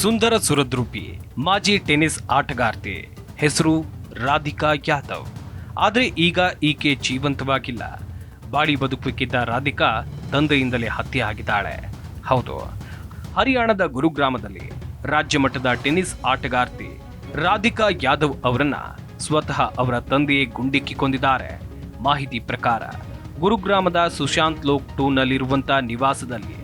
ಸುಂದರ ಸುರದ್ರೂಪಿ, ಮಾಜಿ ಟೆನಿಸ್ ಆಟಗಾರ್ತಿ, ಹೆಸರು ರಾಧಿಕಾ ಯಾದವ್. ಆದರೆ ಈಗ ಈಕೆ ಜೀವಂತವಾಗಿಲ್ಲ. ಬಾಳಿ ಬದುಕಬೇಕಿದ್ದ ರಾಧಿಕಾ ತಂದೆಯಿಂದಲೇ ಹತ್ಯೆ ಆಗಿದ್ದಾಳೆ. ಹೌದು, ಹರಿಯಾಣದ ಗುರುಗ್ರಾಮದಲ್ಲಿ ರಾಜ್ಯ ಮಟ್ಟದ ಟೆನ್ನಿಸ್ ಆಟಗಾರ್ತಿ ರಾಧಿಕಾ ಯಾದವ್ ಅವರನ್ನ ಸ್ವತಃ ಅವರ ತಂದೆಯೇ ಗುಂಡಿಕ್ಕಿ ಕೊಂದಿದ್ದಾರೆ. ಮಾಹಿತಿ ಪ್ರಕಾರ, ಗುರುಗ್ರಾಮದ ಸುಶಾಂತ್ ಲೋಕ್ ಟೂನಲ್ಲಿರುವಂಥ ನಿವಾಸದಲ್ಲಿ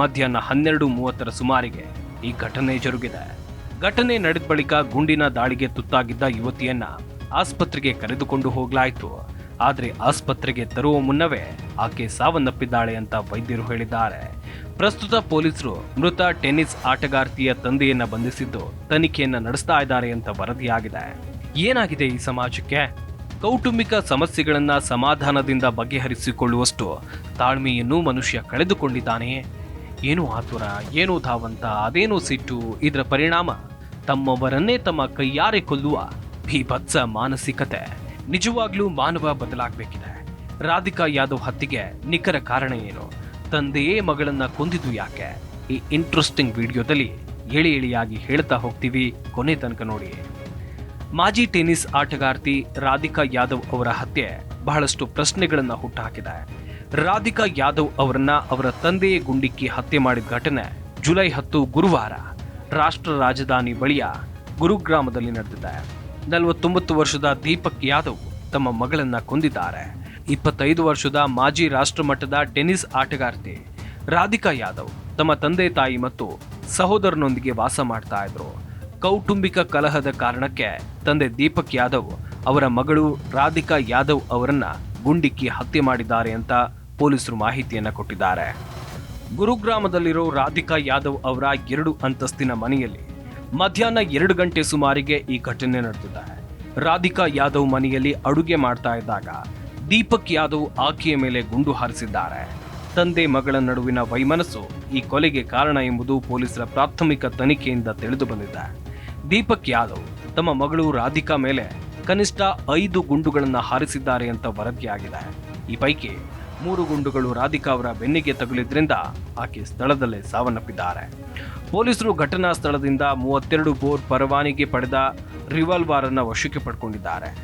ಮಧ್ಯಾಹ್ನ ಹನ್ನೆರಡು ಮೂವತ್ತರ ಸುಮಾರಿಗೆ ಈ ಘಟನೆ ಜರುಗಿದೆ. ಘಟನೆ ನಡೆದ ಬಳಿಕ ಗುಂಡಿನ ದಾಳಿಗೆ ತುತ್ತಾಗಿದ್ದ ಯುವತಿಯನ್ನ ಆಸ್ಪತ್ರೆಗೆ ಕರೆದುಕೊಂಡು ಹೋಗಲಾಯಿತು. ಆದರೆ ಆಸ್ಪತ್ರೆಗೆ ತರುವ ಮುನ್ನವೇ ಆಕೆ ಸಾವನ್ನಪ್ಪಿದ್ದಾಳೆ ಅಂತ ವೈದ್ಯರು ಹೇಳಿದ್ದಾರೆ. ಪ್ರಸ್ತುತ ಪೊಲೀಸರು ಮೃತ ಟೆನ್ನಿಸ್ ಆಟಗಾರ್ತಿಯ ತಂದೆಯನ್ನ ಬಂಧಿಸಿದ್ದು ತನಿಖೆಯನ್ನ ನಡೆಸ್ತಾ ಇದ್ದಾರೆ ಅಂತ ವರದಿಯಾಗಿದೆ. ಏನಾಗಿದೆ ಈ ಸಮಾಜಕ್ಕೆ? ಕೌಟುಂಬಿಕ ಸಮಸ್ಯೆಗಳನ್ನ ಸಮಾಧಾನದಿಂದ ಬಗೆಹರಿಸಿಕೊಳ್ಳುವಷ್ಟು ತಾಳ್ಮೆಯನ್ನು ಮನುಷ್ಯ ಕಳೆದುಕೊಂಡಿದ್ದಾನೆಯೇ? ಏನು ಆತುರ, ಏನು ಧಾವಂತ, ಅದೇನು ಸಿಟ್ಟು, ಇದರ ಪರಿಣಾಮ ತಮ್ಮವರನ್ನೇ ತಮ್ಮ ಕೈಯಾರೆ ಕೊಲ್ಲುವ ಭೀಭತ್ಸ ಮಾನಸಿಕತೆ. ನಿಜವಾಗ್ಲೂ ಮಾನವ ಬದಲಾಗಬೇಕಿದೆ. ರಾಧಿಕಾ ಯಾದವ್ ಹತ್ಯೆಗೆ ನಿಖರ ಕಾರಣ ಏನು? ತಂದೆಯೇ ಮಗಳನ್ನ ಕೊಂದಿದ್ದು ಯಾಕೆ? ಈ ಇಂಟ್ರೆಸ್ಟಿಂಗ್ ವಿಡಿಯೋದಲ್ಲಿ ಎಳಿ ಎಳಿಯಾಗಿ ಹೇಳ್ತಾ ಹೋಗ್ತೀವಿ ಕೊನೆ ತನಕ ನೋಡಿ. ಮಾಜಿ ಟೆನಿಸ್ ಆಟಗಾರ್ತಿ ರಾಧಿಕಾ ಯಾದವ್ ಅವರ ಹತ್ಯೆ ಬಹಳಷ್ಟು ಪ್ರಶ್ನೆಗಳನ್ನ ಹುಟ್ಟುಹಾಕಿದೆ ರಾಧಿಕಾ ಯಾದವ್ ಅವರನ್ನ ಅವರ ತಂದೆಯೇ ಗುಂಡಿಕ್ಕಿ ಹತ್ಯೆ ಮಾಡಿದ ಘಟನೆ ಜುಲೈ ಹತ್ತು ಗುರುವಾರ ರಾಷ್ಟ್ರ ರಾಜಧಾನಿ ಬಳಿಯ ಗುರುಗ್ರಾಮದಲ್ಲಿ ನಡೆದಿದೆ. ನಲವತ್ತೊಂಬತ್ತು ವರ್ಷದ ದೀಪಕ್ ಯಾದವ್ ತಮ್ಮ ಮಗಳನ್ನ ಕೊಂದಿದ್ದಾರೆ. ಇಪ್ಪತ್ತೈದು ವರ್ಷದ ಮಾಜಿ ರಾಷ್ಟ್ರಮಟ್ಟದ ಟೆನಿಸ್ ಆಟಗಾರ್ತಿ ರಾಧಿಕಾ ಯಾದವ್ ತಮ್ಮ ತಂದೆ ತಾಯಿ ಮತ್ತು ಸಹೋದರನೊಂದಿಗೆ ವಾಸ ಮಾಡ್ತಾ ಇದ್ರು. ಕೌಟುಂಬಿಕ ಕಲಹದ ಕಾರಣಕ್ಕೆ ತಂದೆ ದೀಪಕ್ ಯಾದವ್ ಅವರ ಮಗಳು ರಾಧಿಕಾ ಯಾದವ್ ಅವರನ್ನ ಗುಂಡಿಕ್ಕಿ ಹತ್ಯೆ ಮಾಡಿದ್ದಾರೆ ಅಂತ ಪೊಲೀಸರು ಮಾಹಿತಿಯನ್ನ ಕೊಟ್ಟಿದ್ದಾರೆ. ಗುರುಗ್ರಾಮದಲ್ಲಿರೋ ರಾಧಿಕಾ ಯಾದವ್ ಅವರ ಎರಡು ಅಂತಸ್ತಿನ ಮನೆಯಲ್ಲಿ ಮಧ್ಯಾಹ್ನ ಎರಡು ಗಂಟೆ ಸುಮಾರಿಗೆ ಈ ಘಟನೆ ನಡೆದಿದೆ. ರಾಧಿಕಾ ಯಾದವ್ ಮನೆಯಲ್ಲಿ ಅಡುಗೆ ಮಾಡ್ತಾ ಇದ್ದಾಗ ದೀಪಕ್ ಯಾದವ್ ಆಕೆಯ ಮೇಲೆ ಗುಂಡು ಹಾರಿಸಿದ್ದಾರೆ. ತಂದೆ ಮಗಳ ನಡುವಿನ ವೈಮನಸ್ಸು ಈ ಕೊಲೆಗೆ ಕಾರಣ ಎಂಬುದು ಪೊಲೀಸರ ಪ್ರಾಥಮಿಕ ತನಿಖೆಯಿಂದ ತಿಳಿದು ಬಂದಿದೆ. ದೀಪಕ್ ಯಾದವ್ ತಮ್ಮ ಮಗಳು ರಾಧಿಕಾ ಮೇಲೆ ಕನಿಷ್ಠ ಐದು ಗುಂಡುಗಳನ್ನು ಹಾರಿಸಿದ್ದಾರೆ ಅಂತ ವರದಿಯಾಗಿದೆ. ಈ ಪೈಕಿ ಮೂರು ಗುಂಡುಗಳು ರಾಧಿಕಾ ಅವರ ಬೆನ್ನಿಗೆ ತಗುಲಿದ್ರಿಂದ ಆಕೆ ಸ್ಥಳದಲ್ಲೇ ಸಾವನ್ನಪ್ಪಿದ್ದಾರೆ. ಪೊಲೀಸರು ಘಟನಾ ಸ್ಥಳದಿಂದ ಮೂವತ್ತೆರಡು ಬೋರ್ ಪರವಾನಗಿ ಪಡೆದ ರಿವಾಲ್ವಾರ್ ಅನ್ನು ವಶಕ್ಕೆ ಪಡ್ಕೊಂಡಿದ್ದಾರೆ.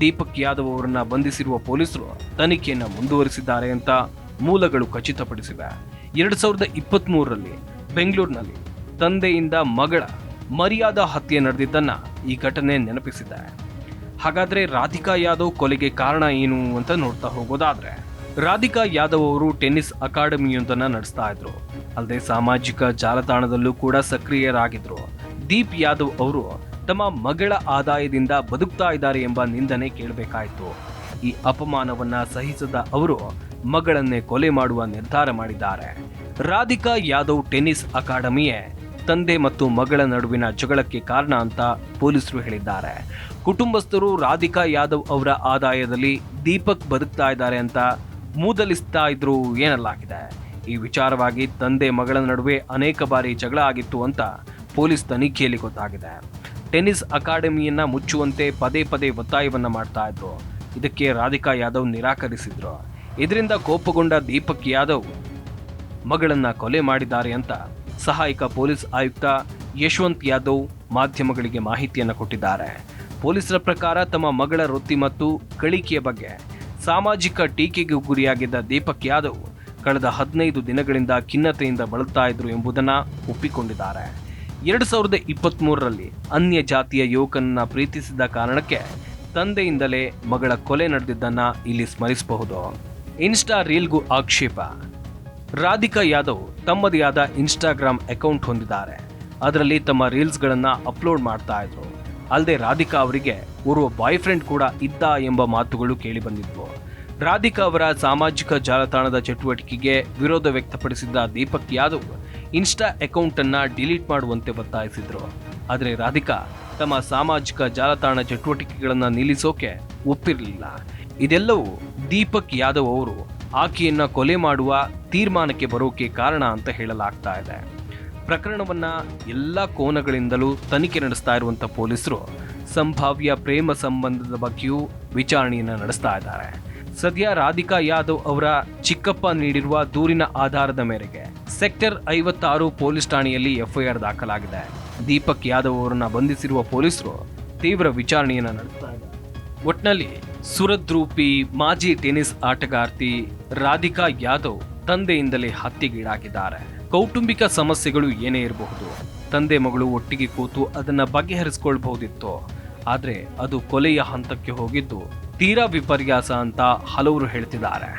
ದೀಪಕ್ ಯಾದವ್ ಅವರನ್ನ ಬಂಧಿಸಿರುವ ಪೊಲೀಸರು ತನಿಖೆಯನ್ನು ಮುಂದುವರಿಸಿದ್ದಾರೆ ಅಂತ ಮೂಲಗಳು ಖಚಿತಪಡಿಸಿವೆ. ಎರಡು ಸಾವಿರದ ಇಪ್ಪತ್ತ್ ಮೂರರಲ್ಲಿ ಬೆಂಗಳೂರಿನಲ್ಲಿ ತಂದೆಯಿಂದ ಮಗಳ ಮರ್ಯಾದಾ ಹತ್ಯೆ ನಡೆದಿದ್ದನ್ನ ಈ ಘಟನೆ ನೆನಪಿಸಿದೆ. ಹಾಗಾದರೆ ರಾಧಿಕಾ ಯಾದವ್ ಕೊಲೆಗೆ ಕಾರಣ ಏನು ಅಂತ ನೋಡ್ತಾ ಹೋಗೋದಾದ್ರೆ ರಾಧಿಕಾ ಯಾದವ್ ಅವರು ಟೆನ್ನಿಸ್ ಅಕಾಡೆಮಿಯೊಂದನ್ನು ನಡೆಸ್ತಾ ಇದ್ರು. ಅಲ್ಲದೆ ಸಾಮಾಜಿಕ ಜಾಲತಾಣದಲ್ಲೂ ಕೂಡ ಸಕ್ರಿಯರಾಗಿದ್ರು. ದೀಪ್ ಯಾದವ್ ಅವರು ತಮ್ಮ ಮಗಳ ಆದಾಯದಿಂದ ಬದುಕ್ತಾ ಇದ್ದಾರೆ ಎಂಬ ನಿಂದನೆ ಕೇಳಬೇಕಾಯಿತು. ಈ ಅಪಮಾನವನ್ನ ಸಹಿಸದ ಅವರು ಮಗಳನ್ನೇ ಕೊಲೆ ಮಾಡುವ ನಿರ್ಧಾರ ಮಾಡಿದ್ದಾರೆ. ರಾಧಿಕಾ ಯಾದವ್ ಟೆನ್ನಿಸ್ ಅಕಾಡೆಮಿಯೇ ತಂದೆ ಮತ್ತು ಮಗಳ ನಡುವಿನ ಜಗಳಕ್ಕೆ ಕಾರಣ ಅಂತ ಪೊಲೀಸರು ಹೇಳಿದ್ದಾರೆ. ಕುಟುಂಬಸ್ಥರು ರಾಧಿಕಾ ಯಾದವ್ ಅವರ ಆದಾಯದಲ್ಲಿ ದೀಪಕ್ ಬದುಕ್ತಾ ಇದ್ದಾರೆ ಅಂತ ಮೂದಲಿಸ್ತಾ ಇದ್ರು ಏನಲ್ಲಾಗಿದೆ? ಈ ವಿಚಾರವಾಗಿ ತಂದೆ ಮಗಳ ನಡುವೆ ಅನೇಕ ಬಾರಿ ಜಗಳ ಆಗಿತ್ತು ಅಂತ ಪೊಲೀಸ್ ತನಿಖೆಯಲ್ಲಿ ಗೊತ್ತಾಗಿದೆ. ಟೆನಿಸ್ ಅಕಾಡೆಮಿಯನ್ನ ಮುಚ್ಚುವಂತೆ ಪದೇ ಪದೇ ಒತ್ತಾಯವನ್ನು ಮಾಡ್ತಾ ಇದ್ರು. ಇದಕ್ಕೆ ರಾಧಿಕಾ ಯಾದವ್ ನಿರಾಕರಿಸಿದ್ರು. ಇದರಿಂದ ಕೋಪಗೊಂಡ ದೀಪಕ್ ಯಾದವ್ ಮಗಳನ್ನ ಕೊಲೆ ಮಾಡಿದ್ದಾರೆ ಅಂತ ಸಹಾಯಕ ಪೊಲೀಸ್ ಆಯುಕ್ತ ಯಶವಂತ್ ಯಾದವ್ ಮಾಧ್ಯಮಗಳಿಗೆ ಮಾಹಿತಿಯನ್ನು ಕೊಟ್ಟಿದ್ದಾರೆ. ಪೊಲೀಸರ ಪ್ರಕಾರ ತಮ್ಮ ಮಗಳ ವೃತ್ತಿ ಮತ್ತು ಕಳಿಕೆಯ ಬಗ್ಗೆ ಸಾಮಾಜಿಕ ಟೀಕೆಗೆ ಗುರಿಯಾಗಿದ್ದ ದೀಪಕ್ ಯಾದವ್ ಕಳೆದ ಹದಿನೈದು ದಿನಗಳಿಂದ ಖಿನ್ನತೆಯಿಂದ ಬಳಲ್ತಾ ಇದ್ರು ಎಂಬುದನ್ನು ಒಪ್ಪಿಕೊಂಡಿದ್ದಾರೆ. ಎರಡು ಸಾವಿರದ ಇಪ್ಪತ್ತ್ಮೂರರಲ್ಲಿ ಅನ್ಯ ಜಾತಿಯ ಯುವಕನನ್ನು ಪ್ರೀತಿಸಿದ ಕಾರಣಕ್ಕೆ ತಂದೆಯಿಂದಲೇ ಮಗಳ ಕೊಲೆ ನಡೆದಿದ್ದನ್ನು ಇಲ್ಲಿ ಸ್ಮರಿಸಬಹುದು. ಇನ್ಸ್ಟಾ ರೀಲ್ಗೂ ಆಕ್ಷೇಪ. ರಾಧಿಕಾ ಯಾದವ್ ತಮ್ಮದೇ ಆದ ಇನ್ಸ್ಟಾಗ್ರಾಮ್ ಅಕೌಂಟ್ ಹೊಂದಿದ್ದಾರೆ. ಅದರಲ್ಲಿ ತಮ್ಮ ರೀಲ್ಸ್ಗಳನ್ನು ಅಪ್ಲೋಡ್ ಮಾಡ್ತಾ ಇದ್ರು. ಅಲ್ಲದೆ ರಾಧಿಕಾ ಅವರಿಗೆ ಓರ್ವ ಬಾಯ್ ಫ್ರೆಂಡ್ ಕೂಡ ಇದ್ದ ಎಂಬ ಮಾತುಗಳು ಕೇಳಿಬಂದಿದ್ವು ರಾಧಿಕಾ ಅವರ ಸಾಮಾಜಿಕ ಜಾಲತಾಣದ ಚಟುವಟಿಕೆಗೆ ವಿರೋಧ ವ್ಯಕ್ತಪಡಿಸಿದ್ದ ದೀಪಕ್ ಯಾದವ್ ಇನ್ಸ್ಟಾ ಅಕೌಂಟ್ ಅನ್ನ ಡಿಲೀಟ್ ಮಾಡುವಂತೆ ಒತ್ತಾಯಿಸಿದ್ರು. ಆದರೆ ರಾಧಿಕಾ ತಮ್ಮ ಸಾಮಾಜಿಕ ಜಾಲತಾಣ ಚಟುವಟಿಕೆಗಳನ್ನ ನಿಲ್ಲಿಸೋಕೆ ಒಪ್ಪಿರಲಿಲ್ಲ. ಇದೆಲ್ಲವೂ ದೀಪಕ್ ಯಾದವ್ ಅವರು ಆಕೆಯನ್ನ ಕೊಲೆ ಮಾಡುವ ತೀರ್ಮಾನಕ್ಕೆ ಬರೋಕೆ ಕಾರಣ ಅಂತ ಹೇಳಲಾಗ್ತಾ ಇದೆ. ಪ್ರಕರಣವನ್ನ ಎಲ್ಲ ಕೋನಗಳಿಂದಲೂ ತನಿಖೆ ನಡೆಸ್ತಾ ಇರುವಂತ ಪೊಲೀಸರು ಸಂಭಾವ್ಯ ಪ್ರೇಮ ಸಂಬಂಧದ ಬಗ್ಗೆಯೂ ವಿಚಾರಣೆಯನ್ನ ನಡೆಸ್ತಾ ಇದ್ದಾರೆ. ಸದ್ಯ ರಾಧಿಕಾ ಯಾದವ್ ಅವರ ಚಿಕ್ಕಪ್ಪ ನೀಡಿರುವ ದೂರಿನ ಆಧಾರದ ಮೇರೆಗೆ ಸೆಕ್ಟರ್ ಐವತ್ತಾರು ಪೊಲೀಸ್ ಠಾಣೆಯಲ್ಲಿ ಎಫ್ಐಆರ್ ದಾಖಲಾಗಿದೆ. ದೀಪಕ್ ಯಾದವ್ ಅವರನ್ನ ಬಂಧಿಸಿರುವ ಪೊಲೀಸರು ತೀವ್ರ ವಿಚಾರಣೆಯನ್ನ ನಡೆಸ್ತಾ ಇದ್ದಾರೆ. ಒಟ್ನಲ್ಲಿ ಸುರದ್ರೂಪಿ ಮಾಜಿ ಟೆನಿಸ್ ಆಟಗಾರ್ತಿ ರಾಧಿಕಾ ಯಾದವ್ ತಂದೆಯಿಂದಲೇ ಹತ್ಯೆಗೀಡಾಗಿದ್ದಾರೆ. ಕೌಟುಂಬಿಕ ಸಮಸ್ಯೆಗಳು ಏನೇ ಇರಬಹುದು, ತಂದೆ ಮಗಳು ಒಟ್ಟಿಗೆ ಕೂತು ಅದನ್ನು ಬಗೆಹರಿಸಿಕೊಳ್ಬಹುದಿತ್ತು. ಆದರೆ ಅದು ಕೊಲೆಯ ಹಂತಕ್ಕೆ ಹೋಗಿದ್ದು ತೀರಾ ವಿಪರ್ಯಾಸ ಅಂತ ಹಲವರು ಹೇಳ್ತಿದ್ದಾರೆ.